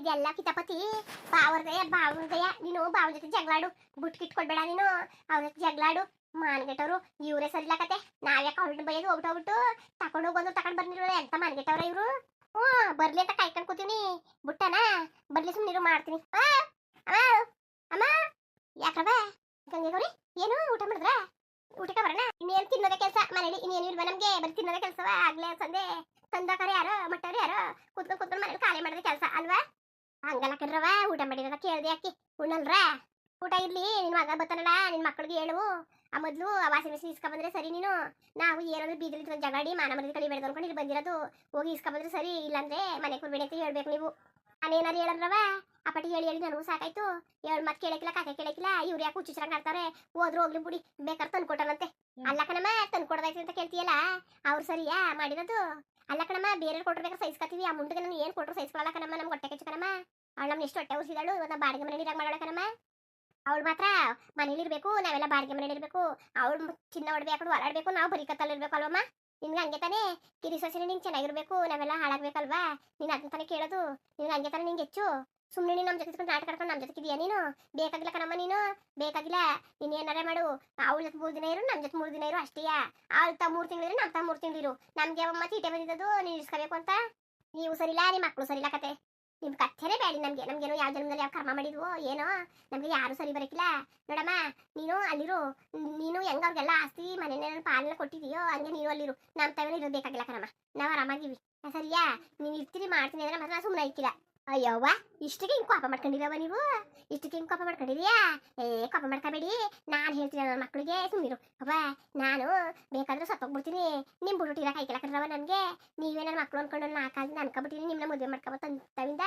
ಇದೆಲ್ಲ ಕಿತಾಪತಿ ಬಾವರ್ದಯ ಬಾವರ್ದಯ ನೀನು ಬಾವನ ಜೊತೆ ಜಗಳಾಡು ಬುಟ್ ಕೊಡ್ಬೇಡ ನೀನು. ಅವ್ರ ಜೊತೆ ಜಗಳಾಡು ಮಾನ್ಗೆಟ್ಟವ್ರು, ಇವರೇ ಸರಿಲಾಕತೆ ನಾವ್ಯಾಕೆ ಅವ್ರನ್ನ ಬೈಯೋದು ಹೋಗ್ಬಿಟ್ಟು ತಗೊಂಡು ಹೋಗೋದು ತಕೊಂಡ್ ಬರ್ನಿರೋ ಎಂತ ಮಾನ್ಗೆಟ್ಟವ್ರ ಇವ್ರು? ಹ್ಞೂ, ಬರ್ಲಿ ಅಂತ ಕಾಯ್ಕೊಂಡ್ ಕೂತೀನಿ. ಬುಟ್ಟನ ಬರ್ಲಿ ಸುಮ್ಮನಿರು ಮಾಡ್ತೀನಿ. ಅಮ್ಮ ಯಾಕವ ಗಂಗೆ ಗೌರಿ, ಏನು ಊಟ ಮಾಡಿದ್ರ? ಊಟಕ್ಕೆ ಬರೋಣ? ಇನ್ನೇನು ತಿನ್ನೋದ ಕೆಲಸ? ಮನೇಲಿ ಇನ್ನೇನು ಇಲ್ವಾ ನಮ್ಗೆ? ಬರೀ ತಿನ್ನೋದ ಕೆಲಸವ? ಆಗ್ಲೇ ಸಂದೆ ತಂದಾಕರ ಯಾರೋ, ಮಟ್ಟವ್ರು ಯಾರೋ, ಕೂತ್ಕೊಂಡು ಕೂತ್ಕೊಂಡು ಮನೇಲಿ ಖಾಲಿ ಮಾಡಿದ್ರೆ ಕೆಲಸ. ಅಲ್ವಾ ಊಟ ಮಾಡಿರಲ್ಲ ಕೇಳ್ದೆ ಯಾಕೆ? ಉಣ್ಣಲ್ರ? ಊಟ ಇರ್ಲಿ, ನಿನ್ ಮಗ ಬರ್ತಾನಲ್ಲ, ನಿನ್ ಮಕ್ಕಳಿಗೆ ಹೇಳುವು. ಆ ಮೊದ್ಲು ಆ ವಾಷಿಂಗ್ ಮಿಷಿನ್ ಇಸ್ಕೊ ಬಂದ್ರೆ ಸರಿ ನೀನು. ನಾವು ಏನಾದ್ರು ಬೀದ್ರಿ ಜಗಾಡಿ, ಮಾನ ಮರದ ಕಲಿ ಬೆಳೆದು ಅನ್ಕೊಂಡು ಇಲ್ಲಿ ಬಂದಿರೋದು. ಹೋಗಿ ಇಸ್ಕೊ ಬಂದ್ರೆ ಸರಿ, ಇಲ್ಲಾಂದ್ರೆ ಮನೆ ಕೊಡ್ಬೇಡಿ ಅಂತ ಹೇಳ್ಬೇಕು ನೀವು. ನಾನೇನಾರು ಹೇಳಲ್ರವ? ಆ ಪಟ್ಟಿ ಹೇಳಿ ಹೇಳಿ ನನಗೂ ಸಾಕಾಯ್ತು. ಹೇಳಿ ಮತ್ತೆ ಕೇಳಕ್ಕಿಲ್ಲ ಕಾಕೆ ಕೇಳಕ್ಕಿಲ್ಲ ಇವ್ರು ಯಾಕೆ ಹುಚ್ಚುಚ್ಚಾಗಿ ಆಡ್ತಾರೆ? ಹೋದ್ರು ಹೋಗ್ಲಿ ಬಿಡಿ ಬೇಕಾದ್ರೆ ತಂದು ಕೊಟ್ಟನಂತೆ. ಅಲ್ಲ ಕಣಮ್ಮ, ತಂದು ಕೊಡದೈತೆ ಅಂತ ಕೇಳ್ತೀಯಲ್ಲ? ಅವ್ರು ಸರಿಯಾ ಮಾಡಿರೋದು? ಅಲ್ಲ ಕಣಮ್ಮ ಬೇರೆ ಕೊಟ್ಟಿರ್ಬೇಕಾದ್ರೆ ಸೈಸ್ಕತ್ತೀವಿ ಆ ಮುಂದಕ್ಕೆ ನಾನು ಏನು ಕೊಟ್ಟರು ಸೈಸ್ಕೊಳ್ಳಲ್ಲ ಕಣಮ್ಮ, ನಮ್ಗೆ ಹೊಟ್ಟೆ ಕೆಚ್ಚು ಕಣಮ್ಮ. ಅವಳು ನಮ್ಮ ಎಷ್ಟು ಹೊಟ್ಟೆ ಉಸಿದಾಳು ಇವತ್ತು ಬಾಡಿಗೆ ಮನೇಲಿ ಇರಾಗ ಮಾಡೋಣ ಕಣಮ್ಮ ಅವಳು ಮಾತ್ರ ಮನೇಲಿ ಇರಬೇಕು, ನಾವೆಲ್ಲ ಬಾಡಿಗೆ ಮನೇಲಿ ಇರಬೇಕು. ಅವಳು ಚಿನ್ನ ಹೊಡ್ಬೇಕು ಹೊರಾಡ್ಬೇಕು ನಾವು ಬರೀ ಕತ್ತಲ್ಲಿ ಇರ್ಬೇಕು ಅಲ್ವಮ್ಮ? ನಿನ್ಗೆ ಹಂಗೆ ತಾನೇ, ಕಿರಿ ಸೊಸೆನೆ ನಿಂಗೆ ಚೆನ್ನಾಗಿರ್ಬೇಕು, ನಾವೆಲ್ಲ ಹಾಳಾಗ್ಬೇಕಲ್ವಾ? ನೀನು ಅದನ್ನ ತಾನೇ ಕೇಳೋದು, ನಿನ್ಗೆ ಹಂಗೆ ತಾನೇ ನಿಂಗೆ ಹೆಚ್ಚು. ಸುಮ್ಮನೆ ನೀನು ನಮ್ಮ ಜೊತೆ ನಾಟಕ ಆಡ್ಕೊಂಡು ನಮ್ಮ ಜೊತೆಗಿದೆಯಾ ನೀನು? ಬೇಕಾಗಿಲ್ಲ ಕಣಮ್ಮ ನೀನು, ಬೇಕಾಗಿಲ್ಲ. ನೀನು ಏನಾರೇ ಮಾಡು. ಅವಳ ಜೊತೆ ಮೂರು ದಿನ ಇರು ನಮ್ಮ ಜೊತೆ ಮೂರು ದಿನ ಇರು ಅಷ್ಟೇಯಾ ಅವಳು ತ ಮೂರು ತಿಂಗಳಿರು ನಮ್ಮ ತ ಮೂರು ತಿಂಗಳಿರು ನಮಗೆ ಅಮ್ಮ ಚೀಟೆ ಬಂದಿದ್ದು ನೀನು ಇಸ್ಕೋಬೇಕು ಅಂತ? ನೀವು ಸರಿಲ್ಲ ನಿಮ್ಮ ಮಕ್ಕಳು ಸರಿಲ್ಲ ಕತೆ? ಬೇಡಿ ನಮ್ಗೆ ನಮ್ಗೇನೋ ಯಾವ ಜನ್ಮದಲ್ಲಿ ಯಾವ ಕರ್ಮ ಮಾಡಿದ್ವೋ ಏನೋ, ನಮ್ಗೆ ಯಾರು ಸರಿ ಬರಕಿಲ್ಲ. ನೋಡಮ್ಮ, ನೀನು ಅಲ್ಲಿರು, ನೀನು ಹೆಂಗ ಅವ್ರಿಗೆಲ್ಲ ಆಸ್ತಿ ಮನೆಯ ಪಾಲನೆ ಕೊಟ್ಟಿದೀಯೋ, ಹಂಗೆ ನೀನು ಅಲ್ಲಿರು. ನಮ್ಮ ತವೇನ ಇರೋದು ಬೇಕಾಗಿಲ್ಲ ಕಣಮ್ಮ. ನಾವು ಆರಾಮಾಗಿವಿ. ಸರಿಯಾ? ನೀನು ಇರ್ತೀರಿ, ಮಾಡ್ತೀನಿ ಅಂದ್ರೆ ಮಾತ್ರ ಸುಮ್ಮನೆ ಇಕ್ಕಿಲ್ಲ ಅಯ್ಯವ್ವ, ಇಷ್ಟಕ್ಕೆ ಹಿಂಗೆ ಕೋಪ ಮಾಡ್ಕೊಂಡಿರವ ನೀವು? ಇಷ್ಟಕ್ಕೆ ಹಿಂಗೆ ಕೋಪ ಮಾಡ್ಕೊಂಡಿದ್ಯಾ? ಏ, ಕೋಪ ಮಾಡ್ಕೋಬೇಡಿ. ನಾನು ಹೇಳ್ತೀನಿ ನನ್ನ ಮಕ್ಕಳಿಗೆ ಸುಮ್ಮಿರು ಅವ್ವ, ನಾನು ಬೇಕಾದ್ರೆ ಸತ್ತೋಗ್ಬಿಡ್ತೀನಿ. ನಿಮ್ಮ ಬುಡುಟಿರ ಕೈ ಕೆಳಕರವ ನನಗೆ. ನೀವೇ ನನ್ನ ಮಕ್ಕಳು ಅನ್ಕೊಂಡು ಕಾಲದಿಂದ ಅನ್ಕೊಬಿಟ್ಟಿನಿ ನಿಮ್ಮನ್ನ ಮದುವೆ ಮಾಡ್ಕೊಬತ್ತಂತವಿಂದ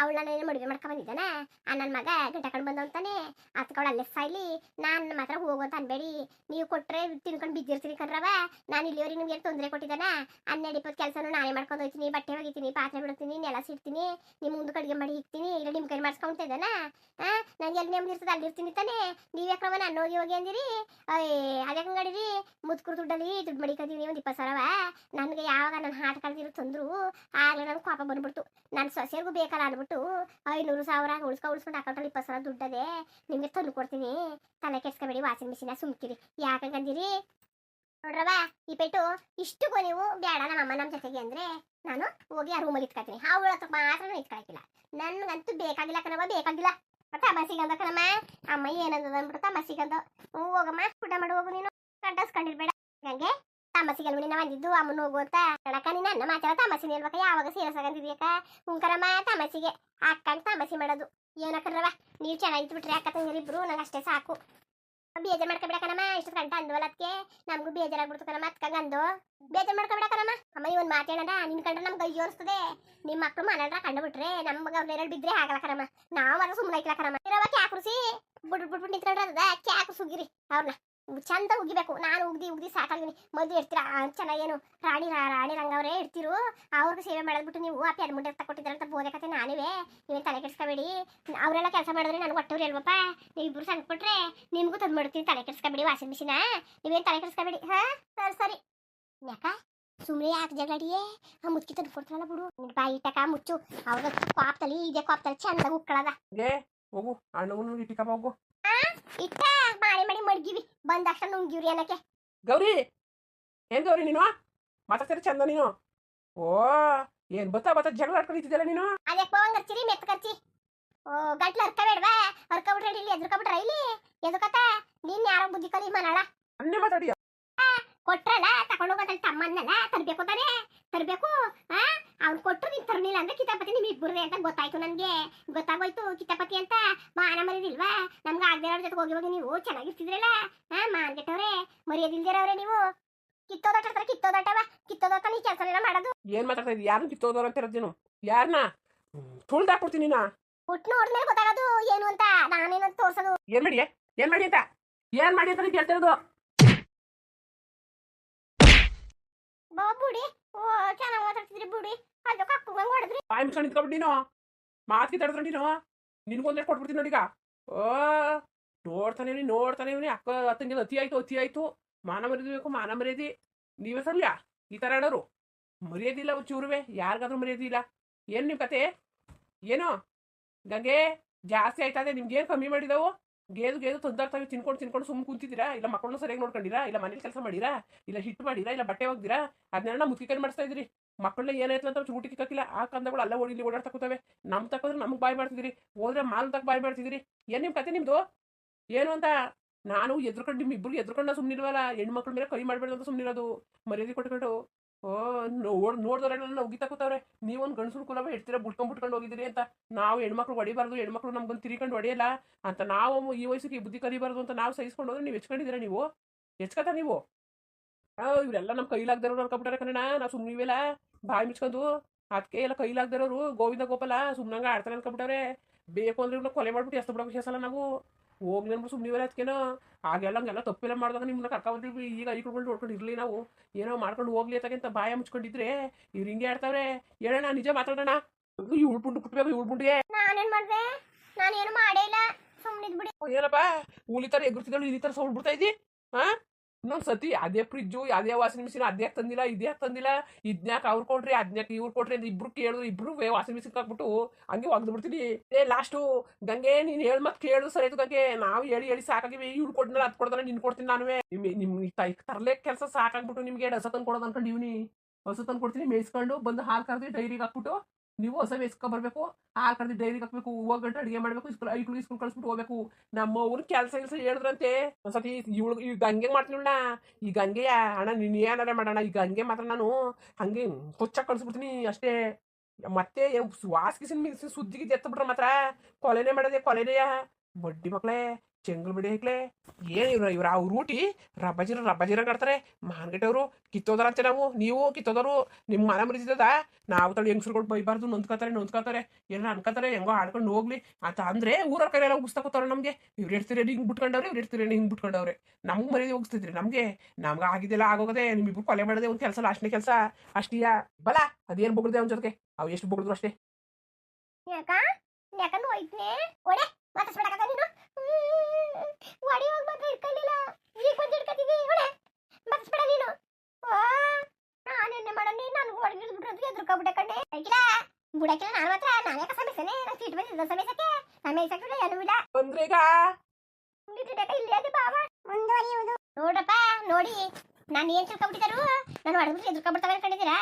ಅವಳನ್ನ ಮದುವೆ ಮಾಡ್ಕೊಬಂದಿದ್ದಾನ ಆ ನನ್ನ ಮಗ ಗಂಟಕೊಂಡು ಬಂದವಂತಾನೆ ಅತ್ಕೊಳ್ಳ ಅಲ್ಲೇ ಸಾಯ್ಲಿ. ನಾನು ಮಾತ್ರ ಹೋಗೋ ಅಂತ ಅನ್ಬೇಡಿ. ನೀವು ಕೊಟ್ರೆ ತಿನ್ಕೊಂಡು ಬಿದ್ದಿರ್ತೀನಿ ಕಣ್ರವ. ನಾನು ಇಲ್ಲಿವರೆಗೆ ನಿಮ್ಗೆ ತೊಂದರೆ ಕೊಟ್ಟಿದ್ದಾನೆ? ಹನ್ನೆರಡು ಇಪ್ಪತ್ತು ಕೆಲಸನೂ ನಾನೇ ಮಾಡ್ಕೊಂಡು ಹೋಗ್ತೀನಿ. ಬಟ್ಟೆ ಒಗಿತೀನಿ, ಪಾತ್ರೆ ಬಿಡ್ತೀನಿ, ನೆಲ ಸಿಡ್ತೀನಿ. ನಿಮ್ಮ ಮುಂದೆ ಕಡಿಗೆ ಮಾಡಿ ಇಕ್ತೀನಿ. ಇಲ್ಲ ನಿಮ್ಮ ಕೈ ಮಾಡಿಸ್ಕೊಂತ ಇದ್ದಾನ? ನನಗೆ ನಂಗೆ ಎಲ್ಲಿ ನೆಮ್ಮದಿ ಇರ್ತದೆ ಅಲ್ಲಿರ್ತೀನಿ ತಾನೇ. ನೀವು ಯಾಕ್ರವ ನಾನು ಹೋಗಿ ಹೋಗಿ ಅಂದಿರಿ? ಅದೇ ಹಂಗಾಡಿರಿ ಮುದ್ಕುರು ದುಡ್ಡಲ್ಲಿ ದುಡ್ಡು ಮಡಿಕಂತೀವಿ ಒಂದು ಇಪ್ಪತ್ತು ಸಾವಿರವ. ನನಗೆ ಯಾವಾಗ ನನ್ನ ಹಾಟ್ ಕಳೆದಿರೋ ತಂದ್ರು ಆಗಲೇ ನನಗೆ ಕೋಪ ಬಂದ್ಬಿಡ್ತು. ನನ್ನ ಸೊಸೆಗೂ ಬೇಕಲ್ಲ ಅಂದ್ಬಿಟ್ಟು ಐನೂರು ಸಾವಿರ ಉಳಿಸ್ಕೊ, ಉಳಿಸ್ಕೊಂಡು ಅಕೌಂಟಲ್ಲಿ ಇಪ್ಪತ್ತು ಸಾವಿರ ದುಡ್ಡದೆ ನಿಮಗೆ ತಂದು ಕೊಡ್ತೀನಿ. ತಲೆ ಕೆಡ್ಸ್ಕೊಬೇಡಿ ವಾಷಿಂಗ್ ಮಿಷಿನ ಸುಮ್ಕಿರಿ. ಯಾಕಂಗಂದಿರಿ ನೋಡ್ರವ ಈ ಪೆಟ್ಟು ಇಷ್ಟಕ್ಕೂ ನೀವು ಬೇಡ ನಮ್ಮ ಅಮ್ಮ ನಮ್ಮ ಜೊತೆಗೆ ಅಂದ್ರೆ ನಾನು ಹೋಗಿ ಆ ರೂಮಲ್ಲಿ ಇಟ್ಕೊತೀನಿ ಅವಳ ಹತ್ರ ಮಾತ್ರ ನಾನು ನನಗಂತೂ ಬೇಕಾಗಿಲ್ಲ ಕಣವ ಬೇಕಾಗಿಲ್ಲ. ಮತ್ತೆ ತಮಸಿಗಂದ ಕಣಮ್ಮ ಅಮ್ಮ ಏನಂದದ ಅಂದ್ಬಿಡ್ತಾ ತಮಸಿಗಂದ ಹ್ಞೂ, ಹೋಗಮ್ಮ, ಊಟ ಮಾಡಿ, ಹೋಗು ನೀನು. ಕಂಡಸ್ಕೊಂಡಿರ್ಬೇಡ ಹಂಗೆ ತಮಸಿಗಲ್ವ ನಿನ್ನ ಬಂದಿದ್ದು ಅಮ್ಮನ ಹೋಗೋತ ಕಣಕ ನೀನು ಅನ್ನ ಮಾತಾಡ ತಮಸಿನ ಹೇಳ್ಬೇಕ ಯಾವಾಗ ಸೀರಿಯಸ್ ಆಗಂತಿದ್ಯಕ ಹುಂಕರಮ್ಮ ತಾಮಸಿಗೆ. ಹಾಕೊಂಡು ತಾಮಸಿ ಮಾಡೋದು. ಏನಕ್ಕರವ ನೀವು ಚೆನ್ನಾಗಿತ್ತು ಬಿಟ್ರೆ ಅಕ್ಕ ತಂಗಿರಿಬ್ರು ನಂಗೆ ಅಷ್ಟೇ ಸಾಕು. ಬೇಜಾರ್ ಮಾಡ್ಕೊಬೇಡ ಕಣಮ್ಮ ಇಷ್ಟು ಗಂಟೆ ಅಂದ್ವಲ್ಲ ಅದಕ್ಕೆ ನಮಗೂ ಬೇಜಾರಾಗ್ಬಿಡ್ತು ಕಣಮ್ಮ ಅತ್ಕಂಗ ಬೇಜಾರ್ ಮಾಡ್ಕೊಬೇಡ ಕಣಮ್ಮ ಅಮ್ಮ ಇವನ್ ಮಾತೇಳಣ ನಿನ್ ಕಂಡ್ರೆ ನಮ್ಗೆ ಅಯ್ಯೋ ಅನ್ಸ್ತದೆ. ನಿಮ್ಮ ಮಕ್ಳು ಮನೆಯಲ್ಲ ಕಂಡು ಬಿಟ್ರೆ ನಮ್ಗೆ ಅವ್ರ ಎರಡು ಬಿದ್ರೆ ಆಗಲ್ಲ ಕಣಮ್ಮ ನಾವು ಅದ್ರ ಸುಮ್ಮನೆ ಐಕ್ಲ ಕಣಮ್ಮ ಇರವ ಕ್ಯಾಕೃಸಿ ಬಿಡ್ ಬಿಟ್ಬಿಟ್ಟು ನಿಂತ್ಕೊಂಡ್ರೆ ಅದ. ಕ್ಯಾಕು ಸುಗಿರಿ ಅವ್ರನ್ನ ಚಂದ ಉಗಿಬೇಕು. ನಾನು ಉಗ್ದಿ ಉಗ್ದಿ ಸಾಕಾಗಿನಿ ಮದುವೆ ಇರ್ತೀರ? ಆ, ಚೆನ್ನಾಗೇನು ರಾಣಿ ರಾಣಿ ರಂಗವರೇ ಇರ್ತಿರು. ಅವ್ರಿಗೆ ಸೇವೆ ಮಾಡಿದ್ಬಿಟ್ಟು ನೀವು ಆ ಎರಡು ಮುಂಡೆ ತಗೊಟ್ಟಿದ್ದಾರೆ ಅಂತ ಬೋದೆ ಕತೆ ನಾನುವೇ. ನೀವೇನು ತಲೆ ಕೆಡ್ಸ್ಕೊಬೇಡಿ. ಅವರೆಲ್ಲ ಕೆಲಸ ಮಾಡಿದ್ರೆ ನನಗೆ ಒಟ್ಟವ್ರು ಹೇಳ್ಬಪ್ಪ ನೀವು ಇಬ್ರು ಸಣ್ಣ ಕೊಟ್ರೆ ನಿಮಗೂ ತಂದು ಮಾಡ್ತೀನಿ ತಲೆ ಕೆಡ್ಸ್ಕೊಬೇಡಿ ವಾಷಿಂಗ್ ಮಿಷಿನ. ನೀವೇನು ತಲೆ ಕೆಡ್ಸ್ಕೊಬೇಡಿ ಹಾ? ಸರಿ ಸರಿ. ಯಾಕ? ಸುಮ್ಮನೆ ಯಾಕೆ ಜಗಳಿಯೇ ಆ ಮುಚ್ಚಿ ತಂದು ಕೊಡ್ತಾರಲ್ಲ ಬಿಡು. ಬಾಯಿ ಇಟ್ಟಕ ಮುಚ್ಚು. ಅವ್ರ ಕಾಪ್ತಲಿ ಇದೇ ಕಾಪ್ತಲಿ ಚಂದ ಉಕ್ಕಳದ. ಹೋಗು. ಅಣ್ಣ ಇಟ್ಟಿಕ ಹೋಗು. ಇಟ್ಟ ಮಾಡಿ ಮಾಡಿ ಮಡ್ಗಿವಿ. ಬಂದಾಕ್ಷಣ ನುಂಗಿವ್ರಿ ಅನ್ನಕ್ಕೆ. ಗೌರಿ ಏನ್ ಗೌರಿ ನೀನು? ಮಾತಾಡ್ತೀರ ಚಂದ ನೀನು? ಓ ಏನ್ ಬತ್ತಾ ಬತ್ತ ಜಗಳ ಆಡ್ಕೊಂಡಿದ್ದಿದ್ದಲ್ಲ ನೀನು? ಅದಕ್ಕೆ ಒಂದ್ ಹಚ್ಚಿರಿ ಮೆತ್ತ ಕರ್ಚಿ ಓ ಗಂಟ್ಲು ಹರ್ಕಬೇಡ್ವಾ? ಹರ್ಕೊಬಿಟ್ರೆ ಇಲ್ಲಿ ಎದ್ರಕೊಬಿಟ್ರ ಇಲ್ಲಿ ಎದ್ರಕತ್ತ ನೀನ್ ಯಾರೋ ಬುದ್ಧಿ ಕಲಿ ಮನಳ? ಅನ್ನೇ ಮಾತಾಡಿಯ? ಕೊಟ್ರಲ್ಲ ತಗೊಂಡು ಹೋಗೋದಲ್ಲಿ ತಮ್ಮನ್ನಲ್ಲ ತರ್ಬೇಕು ತಾನೇ? ತರ್ಬೇಕು ಆ? ಅವ್ನು ಕೊಟ್ಟರು ನೀನು ತರಲಿಲ್ಲ ಅಂದ್ರೆ ಕಿತಾಪತಿ ನಿಮಗೆ ಇಬ್ಬರದೇ ಅಂತ ಗೊತ್ತಾಯ್ತು ನನಗೆ. ಗೊತ್ತಾಗೋಯ್ತು ಕಿತಾಪತಿ ಅಂತ. ಮಾನ ಮರಿದಿಲ್ವಾ ನಮ್ಗೆ ಆಗದಿರೋರ ಜೊತೆ ಹೋಗಿ ಹೋಗಿ ನೀವು ಚೆನ್ನಾಗಿರ್ತಿದ್ರಲ್ಲ? ಹಾ ಮಾನ್ಗೆಟ್ಟವ್ರೆ ಮರ್ಯಾದಿಲ್ದಿರವ್ರೆ ನೀವು. ಕಿತ್ತೋದಾಟ ಕಿತ್ತೋದಾಟವ. ಕಿತ್ತೋದಾಟ ನೀ ಕೆಲಸ ಎಲ್ಲ ಮಾಡೋದು. ಏನ್ ಮಾತಾಡ್ತಾ ಇದ್ದೀವಿ ಯಾರನ್ನ ಕಿತ್ತೋದವ್ರು ಅಂತ ಇರೋದೇನು ಯಾರನ್ನ ತುಳ್ದಾಕ್ಬಿಡ್ತೀನಿ ನಾ ಹುಟ್ಟು ನೋಡಿದ್ಮೇಲೆ ಗೊತ್ತಾಗೋದು ಏನು ಅಂತ. ನಾನೇನಂತ ತೋರ್ಸೋದು. ಏನ್ ಮಾಡಿ? ಏನ್ ಮಾಡಿ ಅಂತ? ಏನ್ ಮಾಡಿ ಅಂತ ಕೇಳ್ತಿರೋದು ಬಾಬುಡಿ ಓ ಚೆನ್ನಾಗಿ ಮಾತಾಡ್ತಿದ್ರಿ ಬುಡಿ. ಅದು ಕಕ್ಕುಗಂಗ್ ಹೊಡೆದ್ರಿ ಬಾಯಿ ಮುಚ್ಕೊಂಡು ನಿಂತ್ಕೊಬಿಟ್ಟು ನೀನು. ಮಾತು ಕಿತ್ತಾಡ್ತಾರೆ ನೀನು? ನಿನ್ಗೊಂದೇ ಕೊಟ್ಬಿಡ್ತೀನಿ ನೋಡೀಗ ಓ, ನೋಡ್ತಾನೆ ಇವ್ನಿ ನೋಡ್ತಾನೆ ಇವ್ನಿ. ಅಕ್ಕ ಅತ್ತಂಗೆ ಅತಿ ಆಯ್ತು ಅತಿ ಆಯ್ತು. ಮಾನ ಮರ್ಯಾದೆ ಬೇಕು, ಮಾನ ಮರ್ಯಾದಿ. ನೀವೇ ಸರ್ಲ ಈ ಥರ ಹೇಳೋರು ಮರ್ಯಾದಿಲ್ಲ ಚೂರುವೆ ಯಾರಿಗಾದ್ರೂ ಮರ್ಯಾದೆ ಇಲ್ಲ. ಏನು ನಿಮ್ಮ ಕತೆ? ಏನು? ಗಂಗೆ, ಜಾಸ್ತಿ ಆಯ್ತದೆ ನಿಮ್ಗೆ ಏನು ಕಮ್ಮಿ ಮಾಡಿದವು? ಗೇದು ಗೇದು ತಂದಾಡ್ತಾವೆ, ತಿನ್ಕೊಂಡು ತಿನ್ಕೊಂಡು ಸುಮ್ಮನೆ ಕುಂತಿದ್ದೀರಾ? ಇಲ್ಲ ಮಕ್ಕಳನ್ನ ಸರಿಯಾಗಿ ನೋಡ್ಕೊಂಡಿರಾ? ಇಲ್ಲ ಮನೇಲಿ ಕೆಲಸ ಮಾಡಿರಾ? ಇಲ್ಲ ಹಿಟ್ಟು ಮಾಡಿರಾ? ಇಲ್ಲ ಬಟ್ಟೆ ಹೋಗ್ದಿರಾ ಅದನ್ನೆಲ್ಲ ಮುತ್ತಿಕೊಂಡು ಮಾಡಿಸ್ತಾ ಇದ್ರಿ ಮಕ್ಕಳನ್ನ ಏನಾಯ್ತು ಅಂತ ಚೂಟಿ ಕಿಕ್ಕಿಲ್ಲ ಆ ಕಂದಗಳು ಅಲ್ಲ ಓಡಿ ಇಲ್ಲಿ ಓಡಾಡ್ತಾ ಕೂತವೆ. ನಮ್ ತಕ್ಕಂದ್ರೆ ನಮ್ಗೆ ಬಾಯ್ ಮಾಡ್ತಿದ್ದೀರಿ. ಹೋದ್ರೆ ಮಾಲ್ ತಕ್ಕ ಬಾಯ್ ಮಾಡ್ತಿದ್ದೀರಿ. ಏನ್ ನಿಮ್ ಕತೆ ನಿಮ್ದು? ಏನು ಅಂತ? ನಾನು ಎದ್ರುಕೊಂಡು ನಿಮ್ ಇಬ್ರು ಎದ್ರುಕೊಂಡು ಸುಮ್ಮನಿಲ್ವಲ್ಲ ಹೆಣ್ಮಕ್ಳ ಮೇಲೆ ಕೈ ಮಾಡಬೇಡ ಅಂತ ಸುಮ್ಮನಿರೋದು ಮರ್ಯಾದೆ ಕೊಟ್ಕೊಂಡು. ಓ, ನೋಡ್ ನೋಡ್ದವ್ರೆಲ್ಲ ಉಗಿತಾ ಕೂತವ್ರೆ. ನೀವೊಂದು ಗಂಡಸರು ಕುಲವ ಇಡ್ತೀರಾ ಬುಟ್ಕೊಂಡ್ ಬಿಟ್ಕೊಂಡು ಹೋಗಿದ್ದೀರಿ ಅಂತ. ನಾವು ಹೆಣ್ಮಕ್ಳು ಹೊಡಿಬಾರ್ದು. ಹೆಣ್ಮಕ್ಳು ನಮ್ಗೊಂದು ತಿರ್ಕೊಂಡು ಹೊಡೆಯಲ್ಲ ಅಂತ. ನಾವು ಈ ವಯಸ್ಸಿಗೆ ಬುದ್ಧಿ ಕಲಿಬಾರ್ದು ಅಂತ ನಾವು ಸಹಿಸ್ಕೊಂಡು ಹೋದ್ರೆ ನೀವು ಹೆಚ್ಕೊಂಡಿದ್ದೀರಾ ನೀವು? ಹೆಚ್ಕತ್ತ ನೀವು? ಆ, ಇವರೆಲ್ಲ ನಮ್ಮ ಕೈಲಾಗ್ದಿರೋರು ಅನ್ಕೊಬಿಟ್ಟಾರೆ ಕಣ ನಾವು ಸುಮ್ಮನೆ ಇವೆಲ್ಲ ಬಾಯಿ ಮುಚ್ಕೊಂಡು ಅದಕ್ಕೆ ಎಲ್ಲ ಕೈಲಾಗ್ದಿರೋರು ಗೋವಿಂದ ಗೋಪಾಲ ಸುಮ್ಮನಂಗ ಆಡ್ತಾರೆ ಅನ್ಕೊಬಿಟ್ಟವ್ರೆ. ಬೇಕು ಅಂದ್ರೆ ಇವ್ನ ಕೊಲೆ ಮಾಡ್ಬಿಟ್ಟು ಎಷ್ಟು ಬಿಡೋ ವಿಷಯ ಸಲ ನಾವು. ಹೋಗ್ಲಿ ಅಂದ್ಬಿಟ್ಟು ಸುಮ್ಮನೆ ಇವೆಲ್ಲ ಅದಕ್ಕೇನೋ ಆಗೆಲ್ಲ ಹಂಗೆಲ್ಲ ತಪ್ಪೆಲ್ಲ ಮಾಡಿದಾಗ ನಿಮ್ಮನ್ನ ಕರ್ಕೊಂಡ್ಬಂದಿದ್ವಿ ಈಗ ಐಕೊಂಡು ನೋಡ್ಕೊಂಡು ಇರಲಿ ನಾವು. ಏನೋ ಮಾಡ್ಕೊಂಡು ಹೋಗ್ಲಿ ಅಂತ ಬಾಯ ಮುಚ್ಕೊಂಡಿದ್ರೆ ಇವ್ರು ಹಿಂಗೆ ಆಡ್ತಾವ್ರೆ. ಹೇಳೋಣ ನಿಜ ಮಾತಾಡೋಣ ಉಳ್ಪುಂಡು ಪುಂಡು ಕುಟ್ಬೇಕು ಉಳ್ಪುಂಡಿಗೆ ಪುಂಡಿಗೆ. ನಾನೇನ್ ಮಾಡ್ದೆ? ನಾನೇನು ಮಾಡೇ ಇಲ್ಲ. ಸುಮ್ಮನಿದ್ ಬಿಡಿ ಏನಪ್ಪ? ಕೂಲಿ ತರ ಎಗುರ್ತಿದ್ದಳು ಈ ತರ ಸೌಂಡ್ ಬಿಡ್ತಾ ಇದ್ದಿ? ಹಾ ಇನ್ನೊಂದ್ ಸತಿ ಅದೇ ಫ್ರಿಜ್ಜು ಅದೇ ವಾಷಿಂಗ್ ಮಿಷಿನ್ ಅದ್ಯಾಕ್ ತಂದಿಲ್ಲ ಇದ್ಯಾಕ್ ತಂದಿಲ್ಲ, ಇದ್ನ್ಯಾಕ್ ಅವ್ರು ಕೊಡ್ರಿ ಅದ್ನ್ಯಾಕ್ ಇವ್ರು ಕೊಡ್ರಿ ಅಂತ ಇಬ್ರು ಕೇಳಿದ್ರು, ಇಬ್ರು ವಾಷಿಂಗ್ ಮಿಷಿನ್ ಹಾಕ್ಬಿಟ್ಟು ಹಂಗೆ ಒಗ್ದು ಬಿಡ್ತೀನಿ. ಏ ಲಾಸ್ಟು ಗಂಗೆ, ನೀನ್ ಹೇಳ್ ಮತ್ ಕೇಳು, ಸರಿ ಆಯ್ತು ಗಂಗೆ. ನಾವು ಹೇಳಿ ಹೇಳಿ ಸಾಕಾಗಿವಿ ಇವ್ರು ಕೊಡ್ನಲ್ಲ ಅದ್ ಕೊಡ್ತಾನೆ, ನಿನ್ ಕೊಡ್ತೀನಿ ನಾನು ನಿಮ್ ನಿಮ್ ತರ್ಲೆ ಕೆಲಸ ಸಾಕಾಗ್ಬಿಟ್ಟು ನಿಮ್ಗೆ ಹೊಸ ತಂದು ಕೊಡೋದು ಅನ್ಕೊಂಡು ಇವ್ನಿ. ಹಸು ತಂದು ಕೊಡ್ತೀನಿ ಮೇಯಿಸ್ಕೊಂಡು ಬಂದು ಹಾಲು ಕರೆದು ಡೈರಿಗೆ ಹಾಕ್ಬಿಟ್ಟು ನೀವು ಹೊಸ ಮೇಯಿಸ್ಕೊ ಬರಬೇಕು ಹಾಲು ಕರೆದು ಡೈರಿಗೆ ಹಾಕ್ಬೇಕು, ಹೂವು ಗಂಟೆ ಅಡಿಗೆ ಮಾಡಬೇಕು ಸ್ಕೂಲ್ ಐಕ್ಳು ಇಸ್ಕೂಲ್ ಕಳಿಸ್ಬಿಟ್ಟು ಹೋಗ್ಬೇಕು. ನಮ್ಮ ಊರು ಕೆಲಸ ಕೆಲಸ ಹೇಳಿದ್ರಂತೆ. ಒಂದ್ಸತಿ ಇವಳು ಗಂಗೆ ಮಾಡ್ತೀನಲ್ಲ ಈ ಗಂಗೆಯ ಅಣ್ಣ, ನೀನು ಏನಾರ ಮಾಡೋಣ? ಈ ಗಂಗೆ ಮಾತ್ರ ನಾನು ಹಂಗೆ ಕೊಚ್ಚ ಕಳಿಸ್ಬಿಡ್ತೀನಿ ಅಷ್ಟೇ. ಮತ್ತೆ ವಾಸ್ಕಿಸಿನ ಸುದ್ದಿಗೆ ಎತ್ತಬಿಟ್ರೆ ಮಾತ್ರ ಕೊಲೆನೇ ಮಾಡೋದೆ ಕೊಲೆನೆಯ ಬಡ್ಡಿ ಮಕ್ಳೇ. ಚೆಂಗಲ್ ಬಿಡಿ ಹೈಕ್ಲೆ. ಏನು ಇವ್ರ ಇವ್ರ ಅವ್ರ ರೂಟಿ ರಬ್ಬಜಿರ ರಬ್ಬಜಿರ ಕಟ್ತಾರೆ ಮಾನ್ಗಟ್ಟವ್ರು ಕಿತ್ತೋದಾರಂತೆ ನಾವು. ನೀವು ಕಿತ್ತೋದರು ನಿಮ್ಮ ಮನ ಮರಿತದ ನಾವು ತಳಿ ಹೆಂಗಸ್ರುಗಳು ಬೈಬಾರ್ದು, ನೊಂದ್ಕೊತಾರೆ ನೊಂದ್ಕೊತಾರೆ. ಏನೋ ಅನ್ಕೋತಾರೆ, ಹೆಂಗೋ ಆಡ್ಕೊಂಡು ಹೋಗ್ಲಿ. ಅಂತ ಅಂದ್ರೆ ಊರ ಎಲ್ಲ ಉಗಿಸ್ತಾ ನಮ್ಗೆ. ಇವ್ರು ಇಡ್ತೀರಿ ಹಿಂಗ್ ಬಿಟ್ಕೊಂಡವ್ರೆ, ಇವ್ರು ಇಡ್ತೀರಿ ಹಿಂಗ್ ಬಿಟ್ಕೊಂಡವ್ರೆ. ನಮ್ಗೆ ಮರ್ಯಾದೆ ಹೋಗ್ತಿದ್ರಿ ನಮ್ಗೆ. ನಮ್ಗೆ ಆಗಿದೆಲ್ಲ ಆಗೋಗದೆ ನಿಮ್ಮಿಬ್ರು ಕೊಲೆ ಮಾಡದೆ ಒಂದು ಕೆಲಸ, ಲಾಸ್ಟ್ನೇ ಕೆಲಸ. ಅಷ್ಟೀಯ ಬಲ, ಅದೇನು ಬೊಗಳ್ದೆ ಅವ್ನ ಜೊತೆಗೆ? ಅವು ಎಷ್ಟು ಬೊಗಳಿದ್ರು ಅಷ್ಟೇ ಯಾಕ ಯಾಕಂದ್ರೆ ಹೋಯ್ತನೆ ಒಡೆ ಮಾತಾಡ್ಸ್ಬಿಡಕತ್ತ ನೀನು ಒಡೆಯೋಗ್ ಮಾತ್ರ ಇಟ್ಕೊಂಡಿಲ್ಲ ಈಗ ಬಂದು ಇಟ್ಕೊತಿದ್ದಿ ಒಡೆ ಮಾತಾಡ್ಸ್ಬೇಡ ನೀನು ಆ, ನಾನೆನ್ನೆ ಮಾಡನಿ ನನಗೂ ಒಳಗೆ ಇಳಿದ್ಬಿಟ್ರೆ ಎದ್ರುಕೊಬಿಟ್ಟೆ ಕಣ್ಣೆ ಆಗಿಲ್ಲ ಬುಡಕಿಲ್ಲ ನಾನು ಮಾತ್ರ ನಾನು ಯಾಕೆ ಸಮಸ್ಯೆನೆ ನಾನು ಸೀಟ್ ಬಂದಿದ್ದ ಸಮಸ್ಯೆಗೆ ಸಮಸ್ಯೆ ಏನೂ ಇಲ್ಲ ಬಾವ ಮುಂದುವರಿಯುವುದು. ನೋಡ್ರಪ್ಪ ನೋಡಿ. ನಾನು ಏನ್ ತಿಳ್ಕೊಬಿಟ್ಟಿದಾರು ನಾನು ಹೊಡೆದ್ಬಿಟ್ಟು ಎದ್ರುಕೊಬಿಡ್ತಾವೆ ಅನ್ಕೊಂಡಿದ್ದೀರಾ?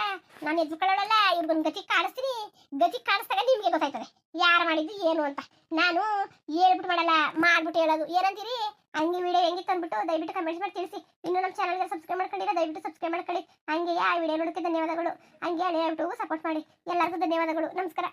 ನಾನು ಎದ್ರುಕೊಳ್ಳೋಳಲ್ಲ ಇವ್ರಿಗೊಂದು ಗತಿ ಕಾಣಿಸ್ತೀನಿ. ಗತಿ ಕಾಣಿಸ್ದಾಗ ನಿಮ್ಗೆ ಗೊತ್ತಾಯ್ತದೆ. ಯಾರು ಮಾಡಿದ್ದು ಏನು ಅಂತ. ನಾನು ಹೇಳ್ಬಿಟ್ಟು ಮಾಡಲ್ಲ ಮಾಡ್ಬಿಟ್ಟು ಹೇಳೋದು. ಏನಂತೀರಿ? ಹಂಗೆ ವಿಡಿಯೋ ಹೆಂಗಿತ್ತು ತಂದ್ಬಿಟ್ಟು ದಯವಿಟ್ಟು ಕಮೆಂಟ್ಸ್ ಮಾಡಿ ತಿಳಿಸಿ. ಇನ್ನು ನಮ್ಮ ಚಾನಲ್ಗೆ ಸಬ್ಸ್ಕ್ರೈಬ್ ಮಾಡ್ಕೊಂಡಿರ ದಯವಿಟ್ಟು ಸಬ್ಸ್ಕ್ರೈಬ್ ಮಾಡ್ಕೊಳ್ಳಿ. ಹಂಗೆ ಆ ವಿಡಿಯೋ ನೋಡೋಕ್ಕೆ ಧನ್ಯವಾದಗಳು. ಹಂಗೆ ಹೇಳ್ಬಿಟ್ಟು ಸಪೋರ್ಟ್ ಮಾಡಿ. ಎಲ್ಲರಿಗೂ ಧನ್ಯವಾದಗಳು. ನಮಸ್ಕಾರ.